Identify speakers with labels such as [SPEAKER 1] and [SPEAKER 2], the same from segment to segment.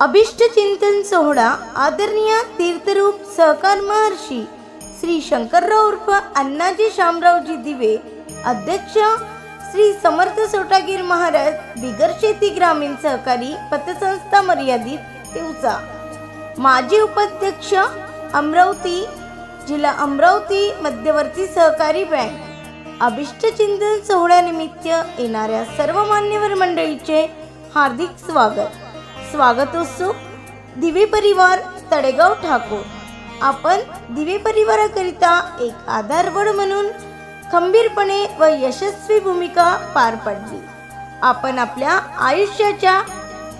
[SPEAKER 1] अभिष्ट चिंतन सोहळा आदरणीय तीर्थरूप सहकार महर्षी श्री शंकरराव उर्फ अण्णाजी शामरावजी दिवे अध्यक्ष श्री समर्थ सोटागीर महाराज बिगर शेती ग्रामीण सहकारी पतसंस्था मर्यादित तिवचा. माजी उपाध्यक्ष अमरावती जिल्हा अमरावती मध्यवर्ती सहकारी बँक. अभिष्ट चिंतन सोहळ्यानिमित्त येणाऱ्या सर्व मान्यवर मंडळीचे हार्दिक स्वागत. स्वागत उत्सुक दिवे परिवार तडेगाव ठाकूर. आपण दिवे परिवाराकरिता एक आधारवड म्हणून खंबीरपणे व यशस्वी भूमिका पार पडली. आपण आपल्या आयुष्याच्या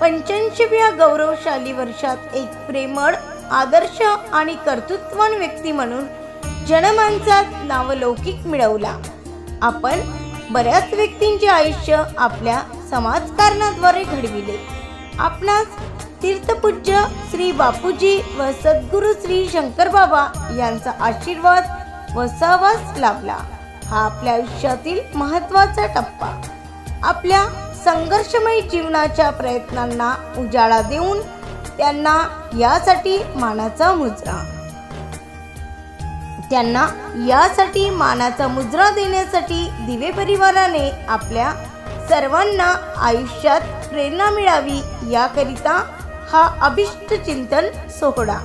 [SPEAKER 1] पंच्याऐंशीव्या गौरवशाली वर्षात एक प्रेमळ आदर्श आणि कर्तृत्वान व्यक्ती म्हणून जनमानसात नावलौकिक मिळवला. आपण बऱ्याच व्यक्तींचे आयुष्य आपल्या समाजकारणाद्वारे घडविले. आपणास तीर्थपूज्य श्री बापूजी व सद्गुरू श्री शंकरबाबा यांचा आशीर्वाद व सहवास लाभला. हा आपल्या आयुष्यातील महत्त्वाचा टप्पा. आपल्या संघर्षमय जीवनाच्या प्रयत्नांना उजाळा देऊन त्यांना यासाठी मानाचा मुजरा. त्यांना यासाठी मानाचा मुजरा देण्यासाठी दिवे परिवाराने आपल्या सर्वांना आयुष्यात प्रेरणा मिळावी याकरिता हा अभिष्ट चिंतन सोहळा.